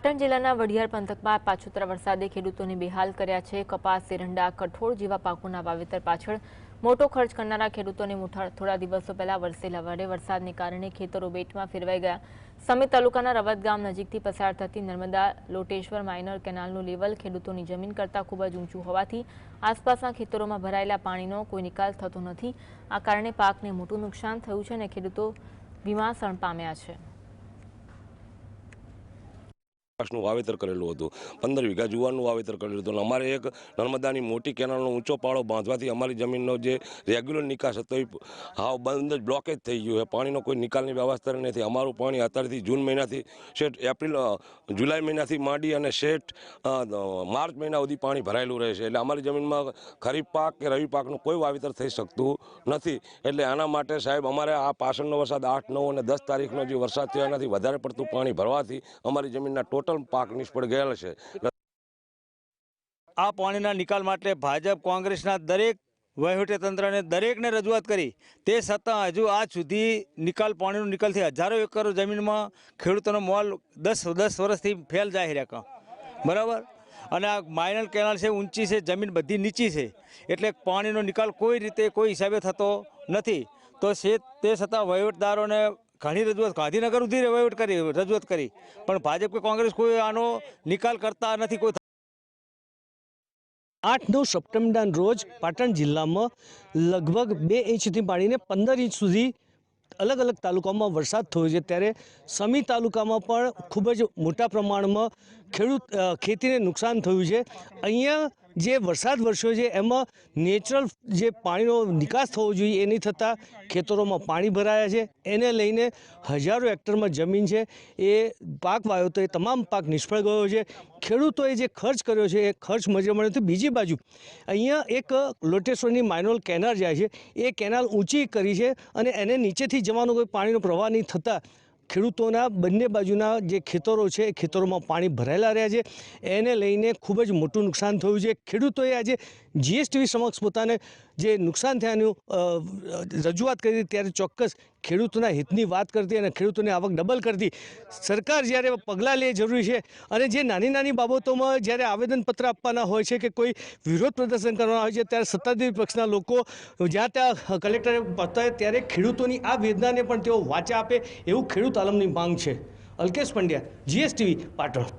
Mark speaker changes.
Speaker 1: પાટણ જિલ્લાના વઢિયાર પંથકમાં પાછોતરા વરસાદે ખેડૂતોને બેહાલ કર્યા છે. કપાસ, એરંડા, કઠોળ જેવા પાકોના વાવેતર પાછળ મોટો ખર્ચ કરનારા ખેડૂતોને થોડા દિવસો પહેલા વરસેલા વડે વરસાદને કારણે ખેતરો બેટમાં ફેરવાઈ ગયા. સમિત તાલુકાના રવત ગામ નજીકથી પસાર થતી નર્મદા લોટેશ્વર માઇનર કેનાલનું લેવલ ખેડૂતોની જમીન કરતાં ખૂબ જ ઊંચું હોવાથી આસપાસના ખેતરોમાં ભરાયેલા પાણીનો કોઈ નિકાલ થતો નથી. આ કારણે પાકને મોટું નુકસાન થયું છે અને ખેડૂતો વીમાસણ પામ્યા છે.
Speaker 2: કપાસનું વાવેતર કરેલું હતું. પંદર વીઘા જુવારનું વાવેતર કરેલું હતું. અમારે એક નર્મદાની મોટી કેનાલનો ઊંચો પાળો બાંધવાથી અમારી જમીનનો જે રેગ્યુલર નિકાસ હતો એ હાવ બંધ જ બ્લોકેજ થઈ ગયું છે. પાણીનો કોઈ નિકાલની વ્યવસ્થા નથી. અમારું પાણી અત્યારથી જૂન મહિનાથી શેઠ એપ્રિલ જુલાઈ મહિનાથી માંડી અને શેઠ માર્ચ મહિના સુધી પાણી ભરાયેલું રહે છે. એટલે અમારી જમીનમાં ખરીફ પાક કે રવિ પાકનું કોઈ વાવેતર થઈ શકતું નથી. એટલે આના માટે સાહેબ અમારે આ પાછળનો વરસાદ આઠ, નવ અને દસ તારીખનો જે વરસાદ થયો એનાથી વધારે પડતું પાણી ભરવાથી અમારી જમીનના ટોટલ પાક નિષ્ફળ ગયેલ છે.
Speaker 3: આ પાણીના નિકાલ માટે ભાજપ કોંગ્રેસના દરેક વહીવટીતંત્રને દરેકને રજૂઆત કરી. તે છતાં હજુ આજ સુધી નિકાલ પાણીનો નિકાલથી હજારો એકર જમીનમાં ખેડૂતોનો મોલ દસ દસ વર્ષથી ફેલ જાય રહ્યા બરાબર? અને આ માઇનલ કેનાલ છે, ઊંચી છે, જમીન બધી નીચી છે. એટલે પાણીનો નિકાલ કોઈ રીતે કોઈ હિસાબે થતો નથી. તો તે છતાં વહીવટદારોને ઘણી રજૂઆત ગાંધીનગર સુધી વહીવટ કરી, રજૂઆત કરી. પણ ભાજપ કે કોંગ્રેસ કોઈ આનો નિકાલ કરતા નથી, કોઈ
Speaker 4: આઠ નવ સપ્ટેમ્બરના રોજ પાટણ જિલ્લામાં લગભગ બે ઇંચથી માંડીને પંદર ઇંચ સુધી અલગ અલગ તાલુકામાં વરસાદ થયો છે. ત્યારે સમી તાલુકામાં પણ ખૂબ જ મોટા પ્રમાણમાં ખેડૂત ખેતીને નુકસાન થયું છે. અહીંયા જે વરસાદ વરસ્યો છે, એમાં નેચરલ જે પાણીનો નિકાસ થવો જોઈએ એ નહીં થતાં. ખેતરોમાં પાણી ભરાયા છે. એને લઈને હજારો હેક્ટરમાં જમીન છે. એ પાક વાયો તો એ તમામ પાક નિષ્ફળ ગયો છે. ખેડૂતોએ જે ખર્ચ કર્યો છે, એ ખર્ચ મજૂર મળ્યો તો બીજી બાજુ અહીંયા એક લોટેશ્વરની માઇનોલ કેનાલ જાય છે. એ કેનાલ ઊંચી કરી છે અને એને નીચેથી જવાનો કોઈ પાણીનો પ્રવાહ નહીં થતાં. ખેડૂતોના બંને બાજુના જે ખેતરો છે, એ ખેતરોમાં પાણી ભરાયેલા રહ્યા છે. એને લઈને ખૂબ જ મોટું નુકસાન થયું છે. ખેડૂતોએ આજે જીએસટીવી સમક્ષ પોતાને જે નુકસાન થયાનું રજૂઆત કરી ત્યારે ચોક્કસ ખેડૂતોના હિતની વાત કરતી અને ખેડૂતોની આવક ડબલ કરતી. સરકાર જ્યારે પગલાં લે જરૂરી છે અને જે નાની નાની બાબતોમાં જ્યારે આવેદનપત્ર આપવાના હોય છે કે કોઈ વિરોધ પ્રદર્શન કરવાના હોય છે, ત્યારે સત્તાધીશ પક્ષના લોકો જ્યાં ત્યાં કલેક્ટરે પહોંચતા ત્યારે ખેડૂતોની આ વેદનાને પણ તેઓ વાચા આપે એવું ખેડૂત આલમની માંગ છે. અલ્કેશ પંડ્યા જીએસટીવી પાટણ.